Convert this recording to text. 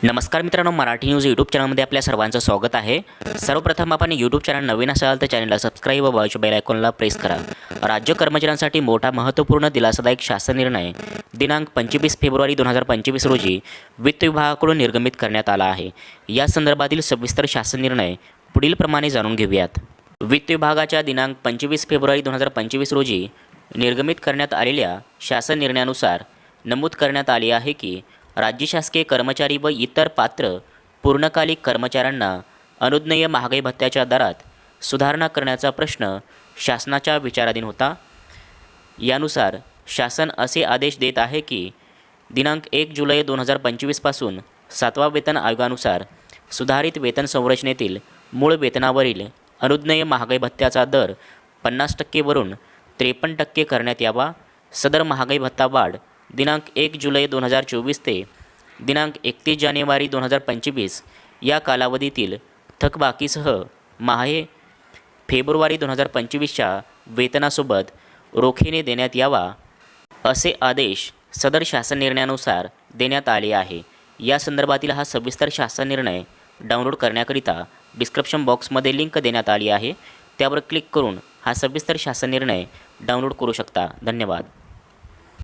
नमस्कार मित्रांनो Marathi news YouTube चॅनलमध्ये आपल्या सर्वांचं स्वागत आहे. सर्वप्रथम आपण यूट्यूब चॅनल नवीन असाल तर चॅनलला सबस्क्राईब व बाजू बेल आयकॉनला प्रेस करा. राज्य कर्मचाऱ्यांसाठी मोठा महत्त्वपूर्ण दिलासादायक शासन निर्णय दिनांक पंचवीस फेब्रुवारी दोन हजार पंचवीस रोजी वित्त विभागाकडून निर्गमित करण्यात आला आहे. या संदर्भातील सविस्तर शासन निर्णय पुढीलप्रमाणे जाणून घेऊयात. वित्त विभागाच्या दिनांक पंचवीस फेब्रुवारी दोन हजार पंचवीस रोजी निर्गमित करण्यात आलेल्या शासन निर्णयानुसार नमूद करण्यात आले आहे की राज्य शासकीय कर्मचारी व इतर पात्र पूर्णकालिक कर्मचाऱ्यांना अनुज्ञेय महागाई भत्त्याच्या दरात सुधारणा करण्याचा प्रश्न शासनाच्या विचाराधीन होता. यानुसार शासन असे आदेश देत आहे की दिनांक एक जुलै दोन हजार पंचवीसपासून सातवा वेतन आयोगानुसार सुधारित वेतन संरचनेतील मूळ वेतनावरील अनुज्ञेय महागाई भत्त्याचा दर पन्नास टक्केवरून त्रेपन्न टक्के करण्यात यावा. सदर महागाई भत्ता वाढ दिनांक एक जुलै दोन हजार चोवीस ते दिनांक एकतीस जानेवारी दोन हजार पंचवीस या कालावधीतील थकबाकीसह माहे फेब्रुवारी दोन हजार पंचवीसच्या वेतनासोबत रोखीने देण्यात यावा असे आदेश सदर शासन निर्णयानुसार देण्यात आले आहे. या संदर्भातील हा सविस्तर शासन निर्णय डाउनलोड करण्याकरिता डिस्क्रिप्शन बॉक्समध्ये लिंक देण्यात आली आहे. त्यावर क्लिक करून हा सविस्तर शासन निर्णय डाउनलोड करू शकता. धन्यवाद.